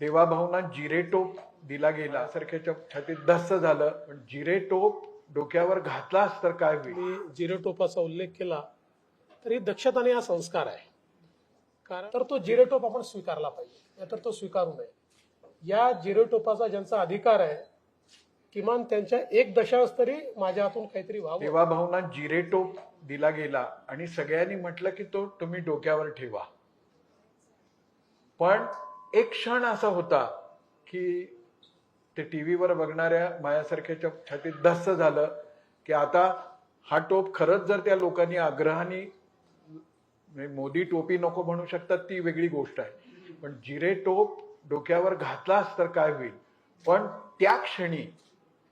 देवाभाऊंना जिरेटोप दिला गेला. सारख्याच्या छातीत धस्स झालं. पण जिरेटोप डोक्यावर घातलास तर काय होईल? जिरेटोपाचा उल्लेख केला तरी दक्षता आणि हा संस्कार आहे. कारण तर तो जिरेटोप आपण स्वीकारला पाहिजे. नाहीतर तो स्वीकारू नये. या जिरेटोपाचा ज्यांचा अधिकार आहे किमान त्यांच्या एक दशावस तरी माझ्या हातून काहीतरी व्हावं. देवाभाऊंना जिरेटोप दिला गेला आणि सगळ्यांनी म्हटलं की तो तुम्ही डोक्यावर ठेवा. पण एक क्षण असा होता की ते टी व्हीवर बघणाऱ्या माझ्यासारख्याच्या छातीत धस्त झालं की आता हा टोप खरंच जर त्या लोकांनी आग्रहाने म्हणजे मोदी टोपी नको म्हणू शकतात ती वेगळी गोष्ट आहे. पण जिरे टोप डोक्यावर घातलास तर काय होईल? पण त्या क्षणी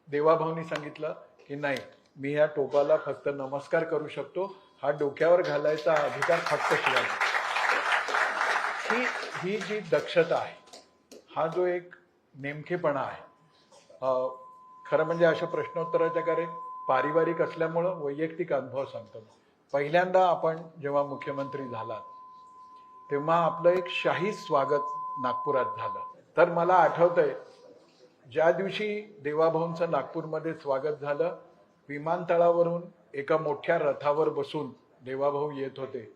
देवाभाऊनी सांगितलं की नाही मी ह्या टोपाला फक्त नमस्कार करू शकतो हा डोक्यावर घालायचा अधिकार फक्त शिवाजी. ही जी दक्षता आहे हा जो एक नेमकेपणा आहे खरं म्हणजे अशा प्रश्नोत्तराच्या कार्य पारिवारिक असल्यामुळं वैयक्तिक अनुभव सांगतो पहिल्यांदा आपण जेव्हा मुख्यमंत्री झालात तेव्हा आपलं एक शाही स्वागत नागपुरात झालं. तर मला आठवतंय ज्या दिवशी देवाभाऊंचं नागपूरमध्ये स्वागत झालं विमानतळावरून एका मोठ्या रथावर बसून देवाभाऊ येत होते.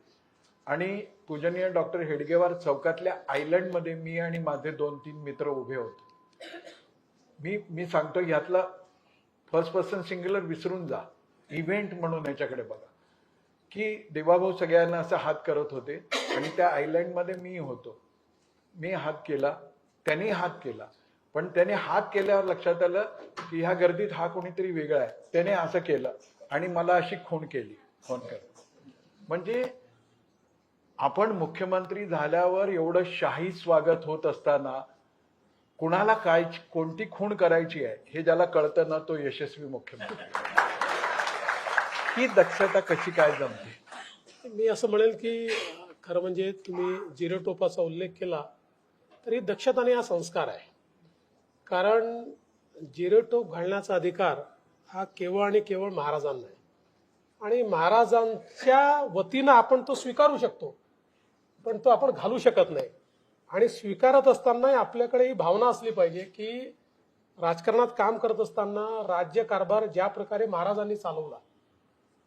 आणि पूजनीय डॉक्टर हेडगेवार चौकातल्या आयलंडमध्ये मी आणि माझे दोन तीन मित्र उभे होते. मी मी सांगतो ह्यातला फर्स्ट पर्सन सिंग्युलर विसरून जा. इव्हेंट म्हणून याच्याकडे बघा. की देवाभाऊ सगळ्यांना असं हात करत होते आणि त्या आयलंडमध्ये मी होतो. मी हात केला त्यांनी हात केला. पण त्याने हात केल्यावर लक्षात आलं की ह्या गर्दीत हा कोणीतरी वेगळा आहे. त्याने असं केलं आणि मला अशी खूण केली. फोन कर म्हणजे आपण मुख्यमंत्री झाल्यावर एवढं शाही स्वागत होत असताना कुणाला काय कोणती खूण करायची आहे हे ज्याला कळतं ना तो यशस्वी मुख्यमंत्री. ही दक्षता कशी काय जमते? मी असं म्हणेल की खरं म्हणजे तुम्ही जिरेटोपाचा उल्लेख केला तरी दक्षता आणि हा संस्कार आहे. कारण जिरेटोप घालण्याचा अधिकार हा केवळ आणि केवळ महाराजांना आहे. आणि महाराजांच्या वतीनं आपण तो स्वीकारू शकतो. पण तो आपण घालू शकत नाही. आणि स्वीकारत असताना आपल्याकडे ही भावना असली पाहिजे की राजकारणात काम करत असताना राज्य कारभार ज्या प्रकारे महाराजांनी चालवला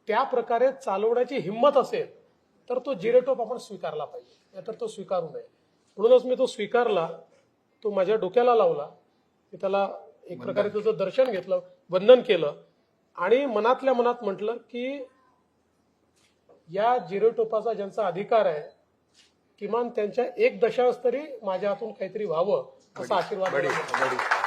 त्या प्रकारे चालवण्याची हिंमत असेल तर तो जिरेटोप आपण स्वीकारला पाहिजे. नाहीतर तो स्वीकारू नये. म्हणूनच मी तो स्वीकारला तो माझ्या डोक्याला लावला. मी त्याला एक प्रकारे त्याचं दर्शन घेतलं वंदन केलं. आणि मनातल्या मनात म्हटलं की या जिरेटोपाचा ज्यांचा अधिकार आहे किमान त्यांच्या एक दशावस तरी माझ्या हातून काहीतरी व्हावं असा आशीर्वाद